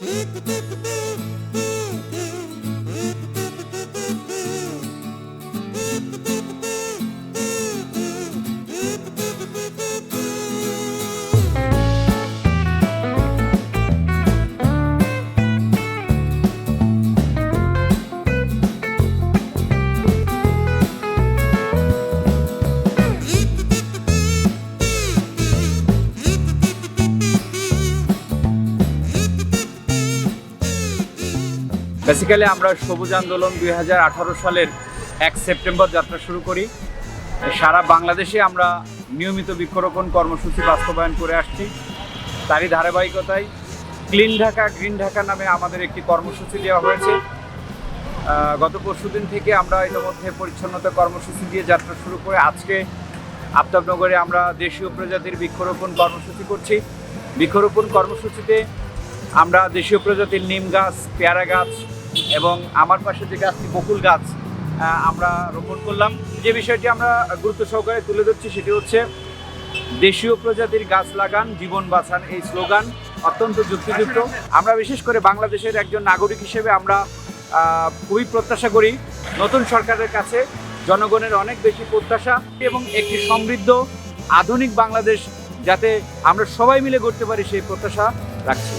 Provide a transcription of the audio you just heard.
Música basically আমরা সবুজ আন্দোলন দুই হাজার আঠারো সালের এক সেপ্টেম্বর যাত্রা শুরু করি। সারা বাংলাদেশে আমরা নিয়মিত বৃক্ষরোপণ কর্মসূচি বাস্তবায়ন করে আসছি। তারই ধারাবাহিকতায় ক্লিন ঢাকা গ্রিন ঢাকা নামে আমাদের একটি কর্মসূচি দেওয়া হয়েছে। গত পরশুদিন থেকে আমরা ইতিমধ্যে পরিচ্ছন্নতা কর্মসূচি দিয়ে যাত্রা শুরু করে আজকে আফতাবনগরে আমরা দেশীয় প্রজাতির বৃক্ষরোপণ কর্মসূচি করছি। বৃক্ষরোপণ কর্মসূচিতে আমরা দেশীয় প্রজাতির নিম গাছ, পেয়ারা গাছ এবং আমার পাশে যে গাছটি বকুল গাছ আমরা রোপণ করলাম, যে বিষয়টি আমরা গুরুত্ব সহকারে তুলে ধরছি সেটি হচ্ছে, দেশীয় প্রজাতির গাছ লাগান, জীবন বাঁচান এই স্লোগান অত্যন্ত যুক্তিযুক্ত। আমরা বিশেষ করে বাংলাদেশের একজন নাগরিক হিসেবে আমরা খুবই প্রত্যাশা করি, নতুন সরকারের কাছে জনগণের অনেক বেশি প্রত্যাশা এবং একটি সমৃদ্ধ, আধুনিক বাংলাদেশ যাতে আমরা সবাই মিলে করতে পারি সেই প্রত্যাশা রাখছি।